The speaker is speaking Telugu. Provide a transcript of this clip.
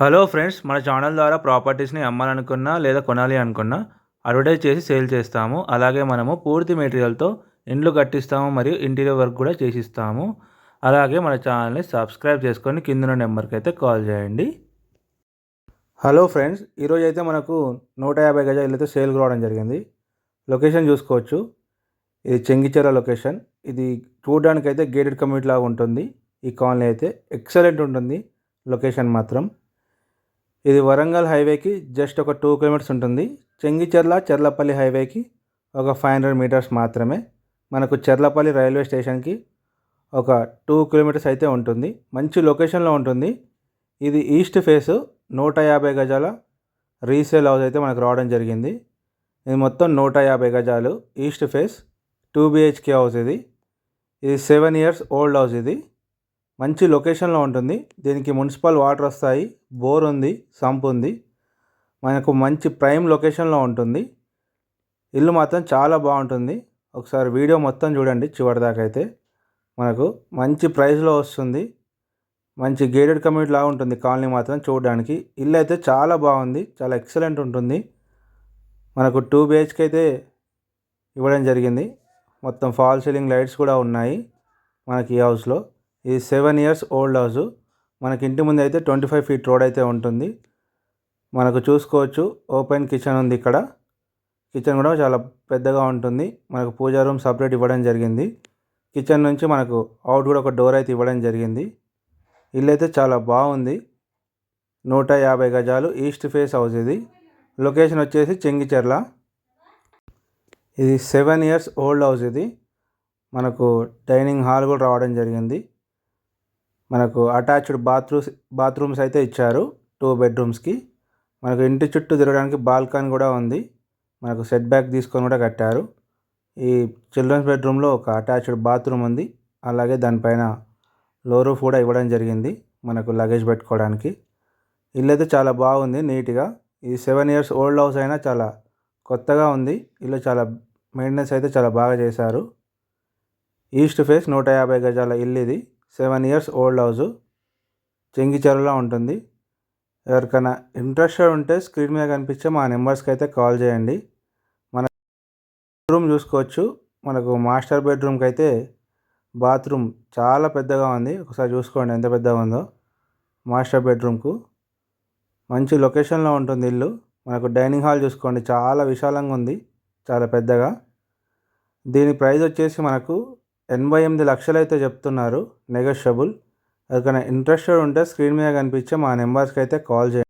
హలో ఫ్రెండ్స్ మన ఛానల్ ద్వారా ప్రాపర్టీస్ని అమ్మాలనుకున్నా లేదా కొనాలి అనుకున్నా అడ్వర్టైజ్ చేసి సేల్ చేస్తాము. అలాగే మనము పూర్తి మెటీరియల్తో ఇండ్లు కట్టిస్తాము మరియు ఇంటీరియర్ వర్క్ కూడా చేసిస్తాము. అలాగే మన ఛానల్ని సబ్స్క్రైబ్ చేసుకొని కింద నెంబర్కి అయితే కాల్ చేయండి. హలో ఫ్రెండ్స్ ఈరోజు అయితే మనకు నూట యాభై గజాలు అయితే సేల్కి రావడం జరిగింది. లొకేషన్ చూసుకోవచ్చు. ఇది చెంగిచెర లొకేషన్. ఇది చూడడానికి అయితే గేటెడ్ కమ్యూనిటీ లాగా ఉంటుంది. ఈ కాలనీ అయితే ఎక్సలెంట్ ఉంటుంది లొకేషన్ మాత్రం. ఇది వరంగల్ హైవేకి జస్ట్ ఒక టూ కిలోమీటర్స్ ఉంటుంది. చెంగిచెర్ల చెర్లపల్లి హైవేకి ఒక ఫైవ్ హండ్రెడ్ మీటర్స్ మాత్రమే. మనకు చెర్లపల్లి రైల్వే స్టేషన్కి ఒక టూ కిలోమీటర్స్ అయితే ఉంటుంది. మంచి లొకేషన్లో ఉంటుంది. ఇది ఈస్ట్ ఫేస్ నూట యాభై గజాల రీసేల్ హౌస్ అయితే మనకు రావడం జరిగింది. ఇది మొత్తం నూట యాభై గజాలు. East face two BHK house ఇది. ఇది సెవెన్ ఇయర్స్ ఓల్డ్ హౌస్ ఇది. మంచి లొకేషన్లో ఉంటుంది. దీనికి మున్సిపల్ వాటర్ వస్తాయి. బోర్ ఉంది. సంప్ ఉంది. మనకు మంచి ప్రైమ్ లొకేషన్లో ఉంటుంది. ఇల్లు మాత్రం చాలా బాగుంటుంది. ఒకసారి వీడియో మొత్తం చూడండి చివరిదాకా అయితే మనకు మంచి ప్రైస్లో వస్తుంది. మంచి గేటెడ్ కమ్యూనిటీ లాగా ఉంటుంది. కాలనీ మాత్రం చూడడానికి. ఇల్లు అయితే చాలా బాగుంది. చాలా ఎక్సలెంట్ ఉంటుంది. మనకు టూ బిహెచ్కి అయితే ఇవ్వడం జరిగింది. మొత్తం ఫాల్ సీలింగ్ లైట్స్ కూడా ఉన్నాయి. మనకి ఈ హౌస్లో. ఇది సెవెన్ ఇయర్స్ ఓల్డ్ హౌస్. మనకి ఇంటి ముందు అయితే ట్వంటీ ఫైవ్ ఫీట్ రోడ్ అయితే ఉంటుంది. మనకు చూసుకోవచ్చు. ఓపెన్ కిచెన్ ఉంది ఇక్కడ. కిచెన్ కూడా చాలా పెద్దగా ఉంటుంది. మనకు పూజా రూమ్ సపరేట్ ఇవ్వడం జరిగింది. కిచెన్ నుంచి మనకు అవుట్ కూడా ఒక డోర్ అయితే ఇవ్వడం జరిగింది. ఇల్లు అయితే చాలా బాగుంది. నూట యాభై గజాలు ఈస్ట్ ఫేస్ హౌస్ ఇది. లొకేషన్ వచ్చేసి చెంగిచెర్ల. ఇది సెవెన్ ఇయర్స్ ఓల్డ్ హౌస్ ఇది. మనకు డైనింగ్ హాల్ కూడా రావడం జరిగింది. మనకు అటాచ్డ్ బాత్రూమ్స్ బాత్రూమ్స్ అయితే ఇచ్చారు టూ బెడ్రూమ్స్కి మనకు ఇంటి చుట్టూ తిరగడానికి బాల్కన్ కూడా ఉంది. మనకు సెట్ బ్యాక్ తీసుకొని కూడా కట్టారు. ఈ చిల్డ్రన్స్ బెడ్రూమ్లో ఒక అటాచ్డ్ బాత్రూమ్ ఉంది. అలాగే దానిపైన లో రూఫ్ కూడా ఇవ్వడం జరిగింది మనకు లగేజ్ పెట్టుకోవడానికి. ఇల్లు అయితే చాలా బాగుంది నీట్గా ఈ సెవెన్ ఇయర్స్ ఓల్డ్ హౌస్ అయినా చాలా కొత్తగా ఉంది. ఇల్లు చాలా మెయింటెనెన్స్ అయితే చాలా బాగా చేశారు. ఈస్ట్ ఫేస్ నూట యాభై గజాల ఇల్లు ఇది. సెవెన్ ఇయర్స్ ఓల్డ్ హౌస్ చెంగిచెరులో ఉంటుంది. ఎవరికైనా ఇంట్రెస్టెడ్ ఉంటే స్క్రీన్ మీద కనిపించే మా నెంబర్స్కి అయితే కాల్ చేయండి. మన రూమ్ చూసుకోవచ్చు. మనకు మాస్టర్ బెడ్రూమ్కి అయితే బాత్రూమ్ చాలా పెద్దగా ఉంది. ఒకసారి చూసుకోండి ఎంత పెద్దగా ఉందో. మాస్టర్ బెడ్రూమ్కు. మంచి లొకేషన్లో ఉంటుంది ఇల్లు. మనకు డైనింగ్ హాల్ చూసుకోండి. చాలా విశాలంగా ఉంది. చాలా పెద్దగా. దీని ప్రైస్ వచ్చేసి మనకు ఎనభై ఎనిమిది లక్షలు అయితే చెప్తున్నారు నెగోషియబుల్ ఎవరికైనా ఇంట్రెస్టెడ్ ఉంటే స్క్రీన్ మీద కనిపించే మా నెంబర్స్కి అయితే కాల్ చేయండి.